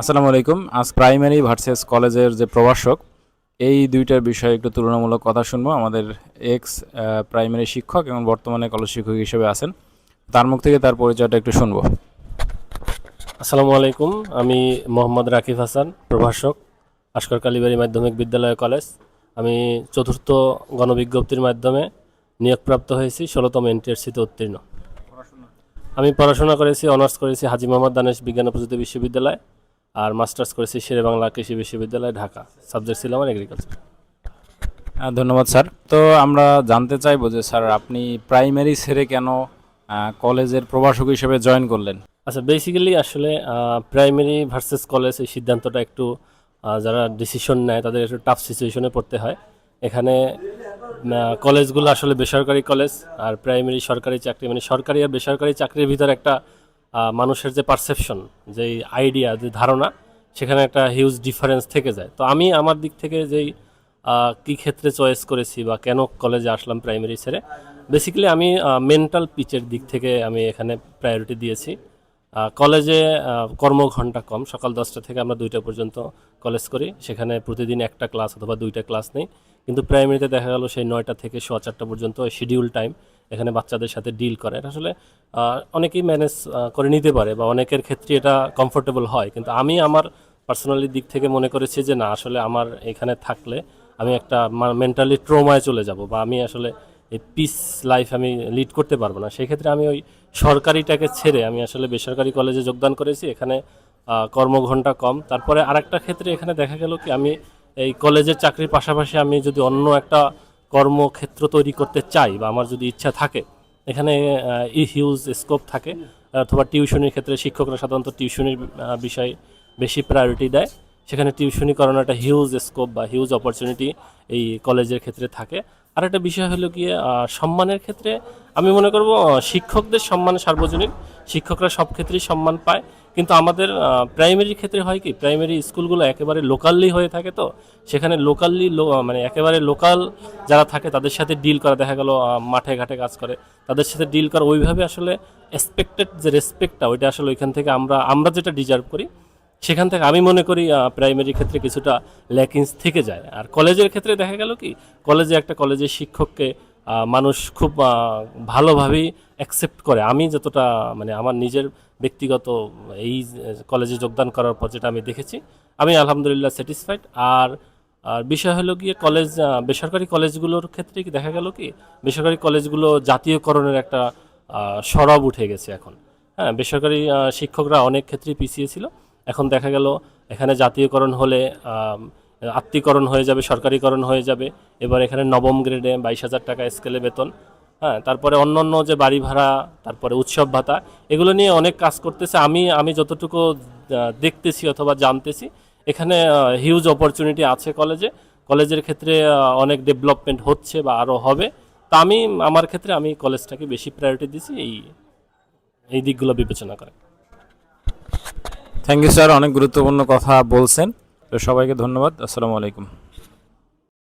আসসালামু আলাইকুম। আজ প্রাইমারি ভার্সেস কলেজের যে প্রভাষক, এই দুইটার বিষয়ে একটু তুলনামূলক কথা শুনব। আমাদের এক্স প্রাইমারি শিক্ষক এবং বর্তমানে কলেজ শিক্ষক হিসেবে আছেন। তার মুখ থেকে তার পরিচয়টা একটু শুনব। আসসালামু আলাইকুম। আমি মোহাম্মদ রাকিব হাসান, প্রভাষক, আশকর কালীবাড়ি মাধ্যমিক বিদ্যালয় কলেজ আমি চতুর্থ গণবিজ্ঞপ্তির মাধ্যমে নিয়োগপ্রাপ্ত হয়েছি, ষোলোতম এনটিআরসিতে উত্তীর্ণ। আমি পড়াশোনা করেছি অনার্স করেছি হাজি মোহাম্মদ দানেশ বিজ্ঞান প্রযুক্তি বিশ্ববিদ্যালয়। আর মাস্টার্স করেছি শেরে বাংলা কৃষি বিশ্ববিদ্যালয় ঢাকা। সাবজেক্ট ছিল আমার এগ্রিকালচার ধন্যবাদ স্যার। তো আমরা জানতে চাইব যে স্যার আপনি প্রাইমারি ছেড়ে কেন কলেজের প্রভাষক হিসেবে জয়েন করলেন? আচ্ছা বেসিক্যালি আসলে প্রাইমারি ভার্সেস কলেজ এই সিদ্ধান্তটা একটু যারা ডিসিশন নেয় তাদের একটু টাফ সিচুয়েশনে পড়তে হয়। এখানে কলেজগুলো আসলে বেসরকারি কলেজ আর প্রাইমারি সরকারি চাকরি মানে সরকারি আর বেসরকারি চাকরির ভিতর একটা মানুষের যে পারসেপশন যে আইডিয়া যে ধারণা, সেখানে একটা হিউজ ডিফারেন্স থেকে যায়। তো আমি আমার দিক থেকে যেই কী ক্ষেত্রে চয়েস করেছি বা কেন কলেজে আসলাম প্রাইমারি ছেড়ে বেসিক্যালি আমি মেন্টাল পিচের দিক থেকে আমি এখানে প্রায়োরিটি দিয়েছি। কলেজে কর্মঘণ্টা কম, সকাল দশটা থেকে আমরা দুইটা পর্যন্ত কলেজ করি। সেখানে প্রতিদিন একটা ক্লাস অথবা দুইটা ক্লাস নেই। কিন্তু প্রাইমারিতে দেখা গেল সেই নয়টা থেকে সোয়া চারটা পর্যন্ত শিডিউল টাইম এখানে বাচ্চাদের সাথে ডিল করে। এটা আসলে অনেকেই ম্যানেজ করে নিতে পারে বা অনেকের ক্ষেত্রে এটা কমফোর্টেবল হয়। কিন্তু আমি আমার পার্সোনালি দিক থেকে মনে করেছি যে, না, আসলে আমার এখানে থাকলে আমি একটা মেন্টালি ট্রোমায় চলে যাব বা আমি আসলে এই পিস লাইফ আমি লিড করতে পারব না। সেই ক্ষেত্রে আমি ওই সরকারিটাকে ছেড়ে আমি আসলে বেসরকারি কলেজে যোগদান করেছি। এখানে কর্মঘণ্টা কম। তারপরে আরেকটা ক্ষেত্রে এখানে দেখা গেল কি, আমি এই কলেজের চাকরির পাশাপাশি আমি যদি অন্য একটা কর্মক্ষেত্র তৈরি করতে চাই বা আমার যদি ইচ্ছা থাকে, এখানে ই হিউজ স্কোপ থাকে, অথবা টিউশনির ক্ষেত্রে শিক্ষকরা সাধারণত টিউশনির বিষয়ে বেশি প্রায়োরিটি দেয়। সেখানে টিউশনি করানো একটা হিউজ স্কোপ বা হিউজ অপরচুনিটি এই কলেজের ক্ষেত্রে থাকে। আর একটা বিষয় হলো গিয়ে সম্মানের ক্ষেত্রে আমি মনে করব শিক্ষকদের সম্মান সার্বজনীন। শিক্ষকরা সব ক্ষেত্রেই সম্মান পায়। কিন্তু আমাদের প্রাইমারি ক্ষেত্রে হয় কি প্রাইমারি স্কুলগুলো একেবারে লোকালি হয়ে থাকে তো। সেখানে লোকালি মানে একেবারে লোকাল যারা থাকে, তাদের সাথে ডিল করা, দেখা গেল মাঠে ঘাটে কাজ করে। তাদের সাথে ডিল করা, ওইভাবে আসলে এক্সপেক্টেড যে রেসপেক্টটা ওইটা আসলে ওইখান থেকে আমরা আমরা যেটা ডিজার্ভ করি সেখান থেকে আমি মনে করি প্রাইমারি ক্ষেত্রে কিছুটা ল্যাকিংস থেকে যায়। আর কলেজের ক্ষেত্রে দেখা গেল কি, কলেজে একটা কলেজের শিক্ষককে মানুষ খুব ভালোভাবেই অ্যাকসেপ্ট করে। আমি যতটা মানে আমার নিজের ব্যক্তিগত এই কলেজে যোগদান করার পর যেটা আমি দেখেছি, আমি আলহামদুলিল্লাহ স্যাটিসফাইড আর আর বিষয় হলো গিয়ে কলেজ বেসরকারি কলেজগুলোর ক্ষেত্রে কি, দেখা গেল কি, বেসরকারি কলেজগুলো জাতীয়করণের একটা সরব উঠে গেছে এখন। হ্যাঁ বেসরকারি শিক্ষকরা অনেক ক্ষেত্রেই পিছিয়ে ছিল। এখন দেখা গেল এখানে জাতীয়করণ হলে আত্মীকরণ হয়ে যাবে, সরকারিকরণ হয়ে যাবে। এবার এখানে নবম গ্রেডে বাইশ হাজার টাকা স্কেলে বেতন হ্যাঁ তারপরে অন্য অন্য যে বাড়ি ভাড়া, তারপরে উৎসব ভাতা, এগুলো নিয়ে অনেক কাজ করতেছে। আমি আমি যতটুকু দেখতেছি অথবা জানতেছি, এখানে হিউজ অপরচুনিটি আছে কলেজে কলেজের ক্ষেত্রে অনেক ডেভেলপমেন্ট হচ্ছে বা আরও হবে। তা আমি, আমার ক্ষেত্রে আমি কলেজটাকে বেশি প্রায়োরিটি দিছি, এই এই দিকগুলো বিবেচনা করে। থ্যাংক ইউ স্যার অনেক গুরুত্বপূর্ণ কথা বলছেন। তো সবাইকে ধন্যবাদ। আসসালামু আলাইকুম।